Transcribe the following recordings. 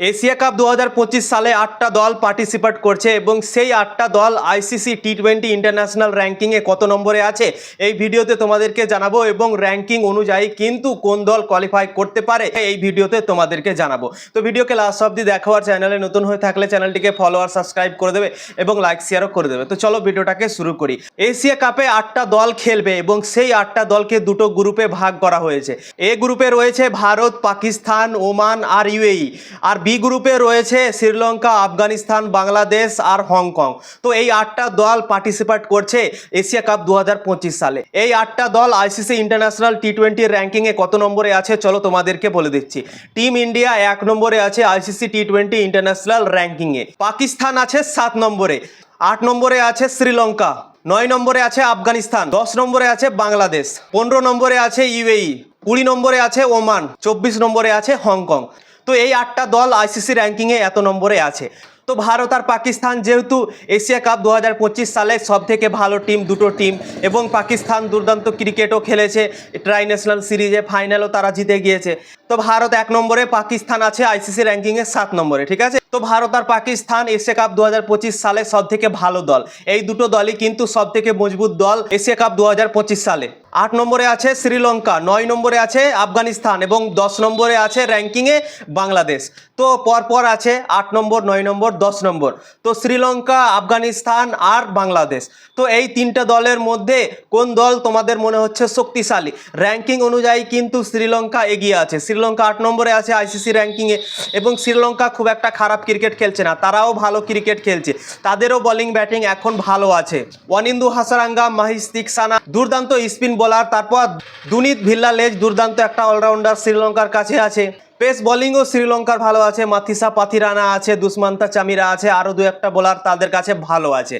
Asia cup দু হাজার পঁচিশ সালে আটটা দল পার্টিসিপেট করছে এবং সেই আটটা দল আইসিসি টি টোয়েন্টি ইন্টারন্যাশনাল র্যাঙ্কিংয়ে কত নম্বরে আছে এই ভিডিওতে তোমাদেরকে জানাব এবং র্যাঙ্কিং অনুযায়ী কিন্তু কোন দল কোয়ালিফাই করতে পারে এই ভিডিওতে তোমাদেরকে জানাব। তো ভিডিওকে লাস্ট অব্দি দেখো আর চ্যানেলে নতুন হয়ে থাকলে চ্যানেলটিকে ফলো আর সাবস্ক্রাইব করে দেবে এবং লাইক শেয়ারও করে দেবে। তো চলো ভিডিওটাকে শুরু করি। এশিয়া কাপে আটটা দল খেলবে এবং সেই আটটা দলকে দুটো গ্রুপে ভাগ করা হয়েছে। এ গ্রুপে রয়েছে ভারত, পাকিস্তান, ওমান আর ইউএই আর বি গ্রুপে রয়েছে শ্রীলঙ্কা, আফগানিস্তান, বাংলাদেশ আর হংকং। তো এই আটটা দল পার্টিসিপেট করছে এশিয়া কাপ দু হাজার পঁচিশ সালে। এই আটটা দল আইসিসি ইন্টারন্যাশনাল টি টোয়েন্টি র্যাঙ্কিংয়ে কত নম্বরে আছে চলো তোমাদেরকে বলে দিচ্ছি। টিম ইন্ডিয়া এক নম্বরে আছে আইসিসি টি টোয়েন্টি ইন্টারন্যাশনাল র্যাঙ্কিংয়ে। পাকিস্তান আছে সাত নম্বরে। আট নম্বরে আছে শ্রীলঙ্কা। নয় নম্বরে আছে আফগানিস্তান। দশ নম্বরে আছে বাংলাদেশ। পনেরো নম্বরে আছে ইউএই। কুড়ি নম্বরে আছে ওমান। চব্বিশ নম্বরে আছে হংকং। তো এই আটটা দল আইসিসি র্যাঙ্কিংয়ে এত নম্বরে আছে। তো ভারত আর পাকিস্তান যেহেতু এশিয়া কাপ দু হাজার পঁচিশ সালে সব থেকে ভালো টিম দুটো টিম এবং পাকিস্তান দুর্দান্ত ক্রিকেটও খেলেছে। ট্রাই ন্যাশনাল সিরিজে ফাইনালও তারা জিতে গিয়েছে। তো ভারত এক নম্বরে, পাকিস্তান আছে আইসিসি র্যাঙ্কিংয়ে সাত নম্বরে, ঠিক আছে? তো ভারত আর পাকিস্তান এশিয়া কাপ দু হাজার পঁচিশ সালে সব থেকে ভালো দল। এই দুটো দলই কিন্তু সব থেকে মজবুত দল এশিয়া কাপ দু হাজার পঁচিশ সালে। আট নম্বরে আছে শ্রীলঙ্কা, নয় নম্বরে আছে আফগানিস্তান এবং দশ নম্বরে আছে র্যাঙ্কিংয়ে বাংলাদেশ। তো পরপর আছে আট নম্বর, নয় নম্বর, দশ নম্বর। তো শ্রীলঙ্কা, আফগানিস্তান আর বাংলাদেশ। তো এই তিনটে দলের মধ্যে কোন দল তোমাদের মনে হচ্ছে শক্তিশালী? র্যাঙ্কিং অনুযায়ী কিন্তু শ্রীলঙ্কা এগিয়ে আছে। শ্রীলঙ্কা আট নম্বরে আছে আইসিসি র্যাঙ্কিংয়ে এবং শ্রীলঙ্কা খুব একটা খারাপ ক্রিকেট খেলছে না। তারাও ভালো ক্রিকেট খেলছে। তাদেরও বোলিং ব্যাটিং এখন ভালো আছে। ওয়ানিন্দু হাসারাঙ্গা মাহিস তিকসানা দুর্দান্ত স্পিন বোলার তারপর দুনিত ভিল্লা লেজ দুর্দান্ত একটা অলরাউন্ডার শ্রীলঙ্কার কাছে আছে। পেস বোলিংও শ্রীলঙ্কার ভালো আছে মাথিসা পাথিরানা আছে দুষ্মান্তা চামিরা আছে, আরও দু একটা বোলার তাদের কাছে ভালো আছে।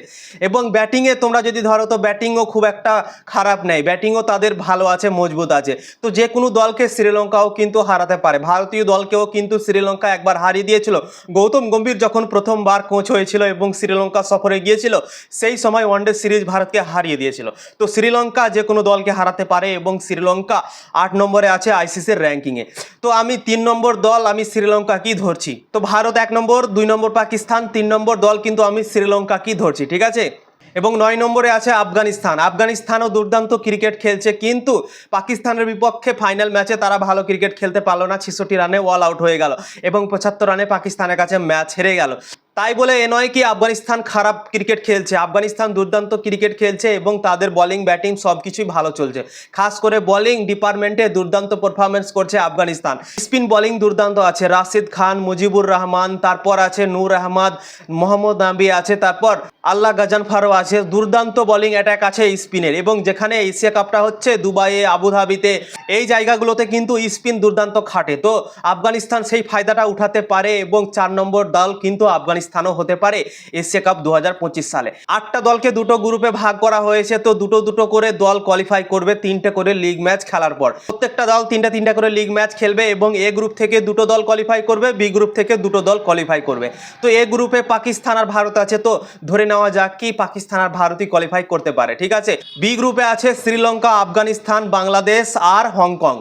এবং ব্যাটিংয়ে তোমরা যদি ধরো তো ব্যাটিংও খুব একটা খারাপ নেই ব্যাটিংও তাদের ভালো আছে, মজবুত আছে। তো যে কোনো দলকে শ্রীলঙ্কাও কিন্তু হারাতে পারে। ভারতীয় দলকেও কিন্তু শ্রীলঙ্কা একবার হারিয়ে দিয়েছিল। গৌতম গম্ভীর যখন প্রথমবার কোচ হয়েছিল এবং শ্রীলঙ্কা সফরে গিয়েছিল, সেই সময় ওয়ানডে সিরিজ ভারতকে হারিয়ে দিয়েছিল। তো শ্রীলঙ্কা যে কোনো দলকে হারাতে পারে এবং শ্রীলঙ্কা আট নম্বরে আছে আইসিসির র্যাঙ্কিংয়ে তো আমি তিন নম্বর দল আমি শ্রীলঙ্কাকেই ধরছি। তো ভারত এক নম্বর, দুই নম্বর পাকিস্তান, তিন নম্বর দল কিন্তু আমি শ্রীলঙ্কাকেই ধরছি, ঠিক আছে? এবং নয় নম্বরে আছে আফগানিস্তান। আফগানিস্তানও দুর্দান্ত ক্রিকেট খেলছে, কিন্তু পাকিস্তানের বিপক্ষে ফাইনাল ম্যাচে তারা ভালো ক্রিকেট খেলতে পারল না, ছেষট্টি রানে ওয়াল আউট হয়ে গেল এবং পঁচাত্তর রানে পাকিস্তানের কাছে ম্যাচ হেরে গেল। তাই বলে এ নয় কি আফগানিস্তান খারাপ ক্রিকেট খেলছে। আফগানিস্তান দুর্দান্ত ক্রিকেট খেলছে এবং তাদের বোলিং ব্যাটিং সব কিছুই ভালো চলছে। খাস করে বোলিং ডিপার্টমেন্টে দুর্দান্ত পারফরমেন্স করছে আফগানিস্তান। স্পিন বোলিং দুর্দান্ত আছে। রাশিদ খান, মুজিবুর রহমান, তারপর আছে নূর আহমদ, মোহাম্মদ নাবি আছে, তারপর আল্লাহ গাজানফারও আছে। দুর্দান্ত বোলিং অ্যাটাক আছে স্পিনের এবং যেখানে এশিয়া কাপটা হচ্ছে দুবাইয়ে, আবুধাবিতে। এই জায়গাগুলোতে কিন্তু স্পিন দুর্দান্ত খাটে। তো আফগানিস্তান সেই ফায়দাটা উঠাতে পারে এবং চার নম্বর দল কিন্তু আফগানিস্তানও হতে পারে এশিয়া কাপ দু হাজার পঁচিশ সালে। আটটা দলকে দুটো গ্রুপে ভাগ করা হয়েছে, তো দুটো দুটো করে দল কোয়ালিফাই করবে, তিনটে করে লিগ ম্যাচ খেলার পর। প্রত্যেকটা দল তিনটা তিনটা করে লিগ ম্যাচ খেলবে এবং এ গ্রুপ থেকে দুটো দল কোয়ালিফাই করবে বি গ্রুপ থেকে দুটো দল কোয়ালিফাই করবে। তো এ গ্রুপে পাকিস্তান আর ভারত আছে, তো ধরে নেওয়া যাক কি পাকিস্তান আর ভারতই কোয়ালিফাই করতে পারে, ঠিক আছে? বি গ্রুপে আছে শ্রীলঙ্কা, আফগানিস্তান, বাংলাদেশ আর হংকং।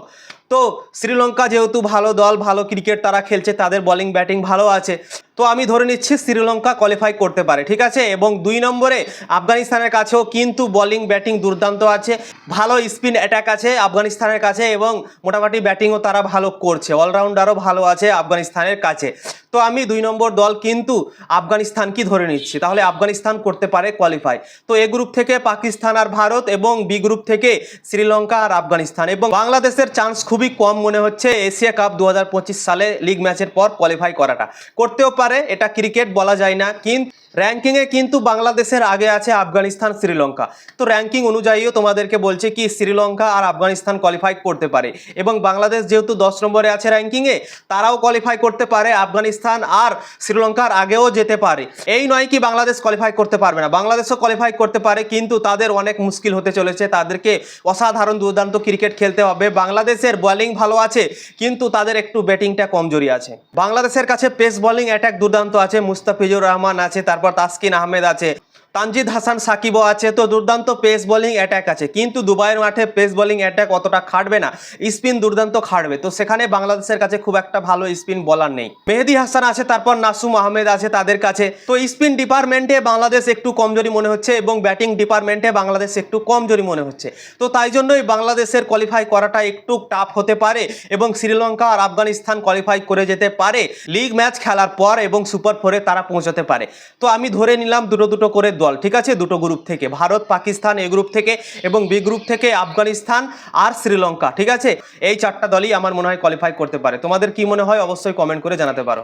তো শ্রীলঙ্কা যেহেতু ভালো দল, ভালো ক্রিকেট তারা খেলছে, তাদের বলিং ব্যাটিং ভালো আছে। তো আমি ধরে নিচ্ছি শ্রীলঙ্কা কোয়ালিফাই করতে পারে, ঠিক আছে? এবং দুই নম্বরে আফগানিস্তানের কাছেও কিন্তু বলিং ব্যাটিং দুর্দান্ত আছে, ভালো স্পিন অ্যাটাক আছে আফগানিস্তানের কাছে এবং মোটামুটি ব্যাটিংও তারা ভালো করছে অলরাউন্ডারও ভালো আছে আফগানিস্তানের কাছে। তো আমি দুই নম্বর দল কিন্তু আফগানিস্তান কি ধরে নিচ্ছি? তাহলে আফগানিস্তান করতে পারে কোয়ালিফাই তো এ গ্রুপ থেকে পাকিস্তান আর ভারত এবং বি গ্রুপ থেকে শ্রীলঙ্কা আর আফগানিস্তান এবং বাংলাদেশের চান্স খুবই কম মনে হচ্ছে এশিয়া কাপ দু হাজার পঁচিশ সালে লিগ ম্যাচের পর কোয়ালিফাই করাটা। করতেও পারে, এটা ক্রিকেট বলা যায় না, কিন্তু র্যাঙ্কিংয়ে কিন্তু বাংলাদেশের আগে আছে আফগানিস্তান, শ্রীলঙ্কা। তো র্যাঙ্কিং অনুযায়ীও তোমাদেরকে বলছে কি, শ্রীলঙ্কা আর আফগানিস্তান কোয়ালিফাই করতে পারে। এবং বাংলাদেশ যেহেতু দশ নম্বরে আছে র্যাঙ্কিংয়ে তারাও কোয়ালিফাই করতে পারে আফগানিস্তান আর শ্রীলঙ্কার আগেও যেতে পারে। এই নয় কি বাংলাদেশ কোয়ালিফাই করতে পারবে না। বাংলাদেশও কোয়ালিফাই করতে পারে, কিন্তু তাদের অনেক মুশকিল হতে চলেছে। তাদেরকে অসাধারণ দুর্দান্ত ক্রিকেট খেলতে হবে। বাংলাদেশের বোলিং ভালো আছে, কিন্তু তাদের একটু ব্যাটিংটা কমজোরি আছে। বাংলাদেশের কাছে পেস বোলিং অ্যাটাক দুর্দান্ত আছে। মুস্তাফিজুর রহমান আছে, তারপর তাসকিন আহমেদ আছে। তানজিদ হাসান সাকিবও আছে, তো দুর্দান্ত পেস বোলিং অ্যাটাক আছে। কিন্তু দুবাইয়ের মাঠে পেস বোলিং অ্যাটাক অতটা খাটবে না স্পিন দুর্দান্ত খাটবে। তো সেখানে বাংলাদেশের কাছে খুব একটা ভালো স্পিন বলার নেই। মেহেদি হাসান আছে, তারপর নাসুম আহমেদ আছে তাদের কাছে। তো স্পিন ডিপার্টমেন্টে বাংলাদেশ একটু কমজোরি মনে হচ্ছে এবং ব্যাটিং ডিপার্টমেন্টে বাংলাদেশ একটু কমজোরি মনে হচ্ছে। তো তাই জন্যই বাংলাদেশের কোয়ালিফাই করাটা একটু টাফ হতে পারে এবং শ্রীলঙ্কা আর আফগানিস্তান কোয়ালিফাই করে যেতে পারে। লিগ ম্যাচ খেলার পর এবং সুপার ফোরে তারা পৌঁছাতে পারে। তো আমি ধরে নিলাম দুটো দুটো করে দল ঠিক আছে? দুটো গ্রুপ থেকে। ভারত, পাকিস্তান, এ গ্রুপ থেকে এবং বি গ্রুপ থেকে আফগানিস্তান আর শ্রীলঙ্কা, ঠিক আছে? এই চারটা দলই আমার মনে হয় কোয়ালিফাই করতে পারে। তোমাদের কি মনে হয়? অবশ্যই কমেন্ট করে জানাতে পারো।